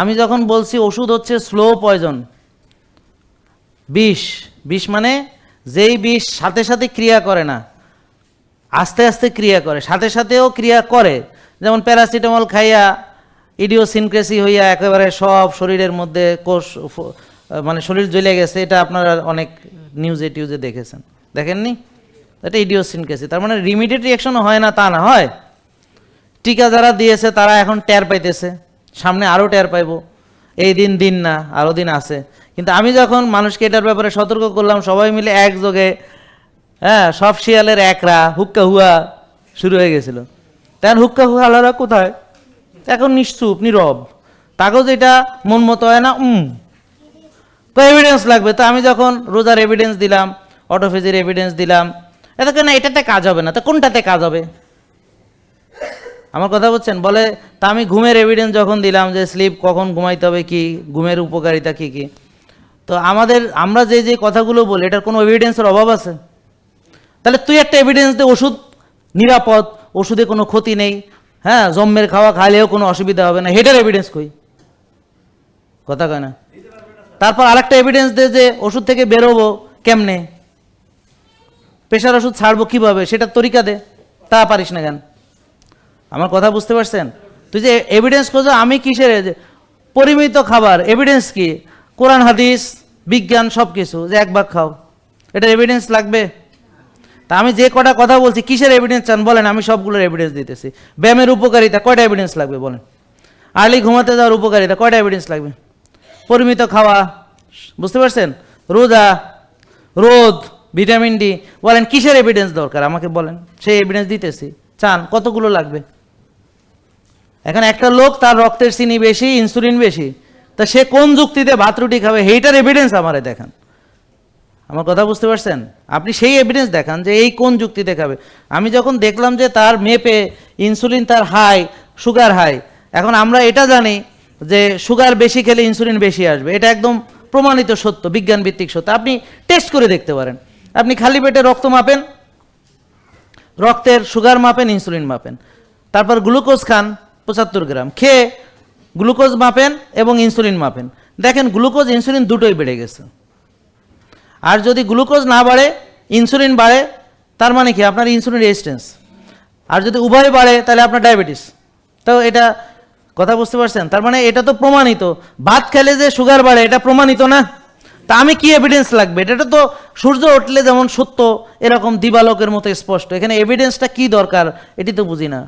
আমি যখন বলছি ওষুধ হচ্ছে স্লো পয়জন বিষ বিষ মানে যেই বিষ সাথে সাথে ক্রিয়া করে না, আস্তে আস্তে ক্রিয়া করে, সাথে সাথেও ক্রিয়া করে, যেমন প্যারাসিটামল খাইয়া, ইডিওসিনক্রেসি হইয়া একেবারে সব শরীরের মধ্যে কোষ মানে শরীর জ্বলে গেছে, এটা আপনারা অনেক নিউজে টিউজে দেখেছেন। দেখেননি? এটা ইডিওসিনক্রেসি, তার মানে রিমিডিয়েট রিয়াকশনও হয় না, তা না, হয়। টিকা যারা দিয়েছে, তারা এখন টের পাইতেছে। সামনে আরও টের পাইবো। এই দিন দিন না আরও দিন আছে। কিন্তু আমি যখন মানুষকে এটার ব্যাপারে সতর্ক করলাম, সবাই মিলে একযোগে হ্যাঁ সব শিয়ালের একরা, হুক্কা হুয়া শুরু হয়ে গেছিল। তখন হুক্কা হুয়া আলাদা কোথায়? এখন নিশ্চুপ, নীরব। তাকেও যেটা মন মতো হয় না, উম। তো এভিডেন্স লাগবে। তো আমি যখন রোজার এভিডেন্স দিলাম অটোফেজির এভিডেন্স দিলাম এটাকে না, এটাতে কাজ হবে না। তো কোনটাতে কাজ হবে? আমার কথা বলছেন বলে, তা আমি ঘুমের এভিডেন্স যখন দিলাম যে স্লিপ কখন ঘুমাইতে হবে, কি, ঘুমের উপকারিতা কি কি? তো আমাদের, আমরা যে যে কথাগুলো বলি, এটার কোনো এভিডেন্সের অভাব আছে? তাহলে তুই একটা এভিডেন্স দে, ওষুধ নিরাপদ, ওষুধে কোনো ক্ষতি নেই হ্যাঁ? জম্মের খাওয়া খাইলেও কোনো অসুবিধা হবে না। হেটার এভিডেন্স কই? কথা কয় না? তারপর আরেকটা এভিডেন্স দে যে ওষুধ থেকে বেরোবো কেমনে? প্রেশার ওষুধ ছাড়বো কীভাবে? সেটার তরিকা দে। তা পারিস না কেন? আমার কথা বুঝতে পারছেন? তুই যে এভিডেন্স খোঁজো, আমি কিসের? পরিমিত খাবার এভিডেন্স কি? কোরআন, হাদিস, বিজ্ঞান সব কিছু যে এক ভাগ খাও। এটার এভিডেন্স লাগবে? তা আমি যে কটা কথা বলছি, কিসের এভিডেন্স চান? বলেন, আমি সবগুলোর এভিডেন্স দিতেছি। ব্যায়ামের উপকারিতা, কয়টা এভিডেন্স লাগবে বলেন? আর্লি ঘুমাতে যাওয়ার উপকারিতা, কয়টা এভিডেন্স লাগবে? পরিমিত খাওয়া, বুঝতে পারছেন? রোজা, রোদ ভিটামিন ডি বলেন, কিসের এভিডেন্স দরকার? আমাকে বলেন। সেই এভিডেন্স দিতেছি। চান, কতগুলো লাগবে? এখন একটা লোক তার রক্তের চিনি বেশি ইনসুলিন বেশি, তা সে কোন যুক্তিতে ভাত রুটি খাবে সেইটার এভিডেন্স আমারে দেখান। আমার কথা বুঝতে পারছেন? আপনি সেই এভিডেন্স দেখান যে এই কোন যুক্তিতে খাবে। আমি যখন দেখলাম যে তার মেপে ইনসুলিন তার হাই সুগার হাই এখন আমরা এটা জানি যে সুগার বেশি খেলে ইনসুলিন বেশি আসবে। এটা একদম প্রমাণিত সত্য বিজ্ঞান ভিত্তিক সত্য। আপনি টেস্ট করে দেখতে পারেন। আপনি খালি পেটে রক্ত মাপেন, রক্তের সুগার মাপেন ইনসুলিন মাপেন। তারপর গ্লুকোজ খান পঁচাত্তর গ্রাম। খেয়ে গ্লুকোজ মাপেন এবং ইনসুলিন মাপেন। দেখেন, গ্লুকোজ, ইনসুলিন দুটোই বেড়ে গেছে। আর যদি গ্লুকোজ না বাড়ে, ইনসুলিন বাড়ে, তার মানে কি? আপনার ইনসুলিন রেজিস্ট্যান্স। আর যদি উভয় বাড়ে, তাহলে আপনার ডায়াবেটিস। তো এটা কথা বুঝতে পারছেন? তার মানে এটা তো প্রমাণিত। ভাত খেলে যে সুগার বাড়ে, এটা প্রমাণিত না? তা আমি কি এভিডেন্স লাগবে? এটা তো সূর্য উঠলে যেমন সত্য, এরকম দিবালকের মতো স্পষ্ট। এখানে এভিডেন্সটা কি দরকার? এটি তো বুঝি না।